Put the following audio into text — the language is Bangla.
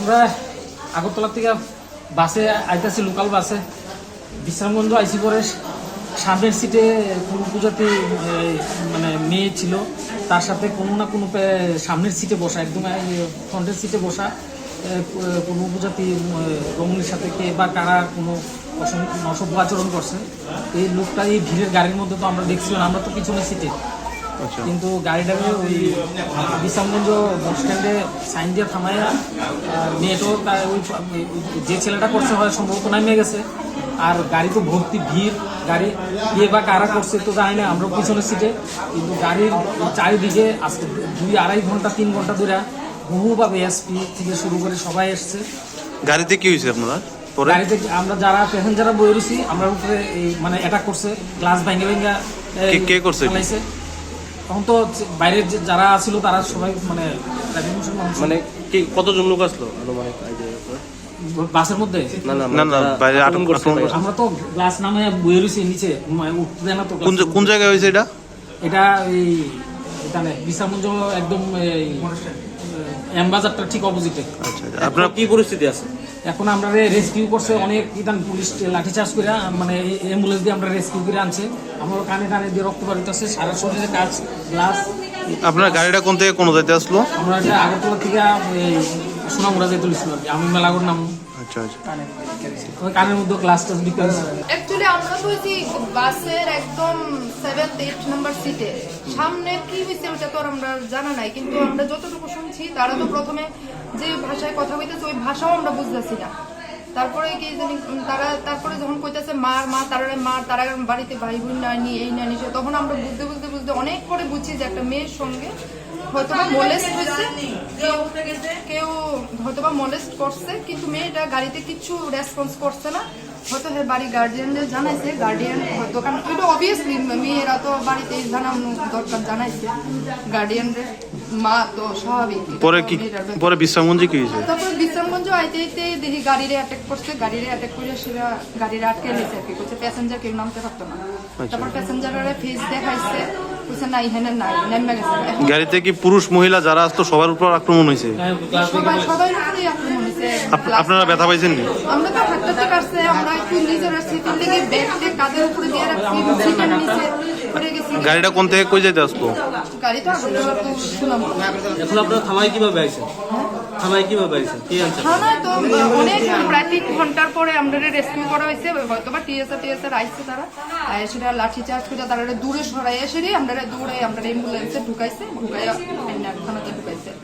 আমরা আগরতলা থেকে বাসে আইতেছি লোকাল বাসে। বিশ্রামগঞ্জ আইসি পরে সামনের সিটে কোনো পূজাতে মানে মেয়ে ছিল, তার সাথে কোনো না কোনো সামনের সিটে বসা, একদম ফ্রন্টের সিটে বসা কোনো উপজাতি রমণীর সাথে কে বা কারা কোনো অসভ্য আচরণ করছে। এই লোকটা এই ভিড়ের গাড়ির মধ্যে তো আমরা দেখছিলাম, আমরা তো পিছনে সিটে আচ্ছা। কিন্তু গাড়িটাকে ওই বিশ্রামগঞ্জ বাস স্ট্যান্ডে সাইন দিয়ে থামাইয়া আর মেয়েটাও তার ওই যে ছেলেটা করছে হয় সম্ভবত নামিয়ে গেছে। আর গাড়ি তো ভর্তি ভিড় গাড়ি কে বা কারা করছে তো জানি না আমরা পিছনের সিটে কিন্তু গাড়ির চারিদিকে আজকে দুই আড়াই ঘণ্টা তিন ঘণ্টা ধরে বহুভাবে এসপি থেকে শুরু করে সবাই এসছে। গাড়িতে কি হয়েছে আপনারা? গাড়িতে আমরা যারা প্যাসেঞ্জাররা বই রয়েছি আমরা উপরে মানে অ্যাটাক করছে গ্লাস ভেঙে ভেঙে কে- করছে। তখন তো বাইরের যারা ছিল তারা সবাই মানে মানে কি কতজন লোক আসলো আনুমানিক বাসের মধ্যে না না বাইরে আটক- করছে। আমরা তো গ্লাস নামে বয়ে রয়েছি নিচে মানে উঠতে দেয় না তো কোন। কোন জায়গায় হয়েছে এটা এটা এই এখানে বিশ্রামগঞ্জ একদম এই অ্যাম্বাজারটা ঠিক অপোজিটে আচ্ছা আচ্ছা। আপনার কি পরিস্থিতি আছে? এখন আমরা রেস্কিউ করছে অনেক ইদান পুলিশ লাঠিচার্জ করে মানে অ্যাম্বুলেন্স দিয়ে আমরা রেস্কিউ করে আনছে। আমার কানে কানে দিয়ে রক্ত বাড়িতে আছে সারা শরীরে কাজ গ্লাস আপনার গাড়িটা কোন থেকে কোন যাইতে আসলো? আমরা এটা আগরতলা থেকে সোনামুড়া আর কি আমি মেলাগর নাম। আচ্ছা আচ্ছা। কানের মধ্যে গ্লাস টাস অ্যাকচুয়ালি আমরা বলছি বাসের একদম সেভেন্থ এইট নাম্বার সিটে সামনে কি হয়েছে ওটা তো আমরা জানা নাই কিন্তু আমরা যতটুকু শুনছি তারা তো প্রথমে যে ভাষায় কথা কইতেছে ওই ভাষাও আমরা বুঝতেছি না। তারপরে কি জানি তারা, তারপরে যখন কইতেছে মার, মা তারা মার, তারা বাড়িতে ভাই বোন নানি এই নানি সে, তখন আমরা বুঝতে বুঝতে বুঝতে অনেক পরে বুঝছি যে একটা মেয়ের সঙ্গে হয়তোবা হয়েছে। কেউ হয়তোবা করছে, কিন্তু মেয়েটা গাড়িতে রেসপন্স করছে না। হয়তো হ্যাঁ বাড়ি জানাইছে গার্ডিয়ান হয়তো মেয়েরা তো দরকার জানাইছে গার্ডিয়ানদের মা তো স্বাভাবিক। পরে কি পরে বিশ্রামগঞ্জে কি হয়েছে? তারপরে বিশ্রামগঞ্জ আইতে আইতে দেখি গাড়িরে অ্যাটাক করছে গাড়িরে অ্যাটাক করে সেটা গাড়িরে আটকে নিয়েছে আর কি করছে প্যাসেঞ্জার কেউ নামতে পারতো না। তারপর প্যাসেঞ্জারের ফেস দেখাইছে বলছে না ইহেনে নাই নেমে গেছে। গাড়িতে কি পুরুষ মহিলা যারা আসতো সবার উপর আক্রমণ হয়েছে? সবাই উপরেই আক্রমণ আপনারা ব্যথা পাইছেন নি? আমরা তো হাঁটতে কাটছে আমরা একটু নিজের সিটের দিকে ব্যাগটে কাঁধের উপরে দিয়ে রাখছি সিটের নিচে পড়ে গেছি। গাড়িটা কোন থেকে কই যাইতে আগরতলা তো শুনলাম। এখন আপনারা কীভাবে আইছেন? থানায় কীভাবে আইছেন? কি আনছেন থানায় তো অনেক প্রায় তিন ঘণ্টার পরে রেস্কিউ করা হয়েছে হয়তো বা টিএসআর টিএসআর আইছে তারা। আর সেটা লাঠি চার্জ করে তারা দূরে সরাই এসে আমরা দূরে আমরা অ্যাম্বুলেন্সে ঢুকাইছে ঢুকাইয়া থানাতে ঢুকাইছে।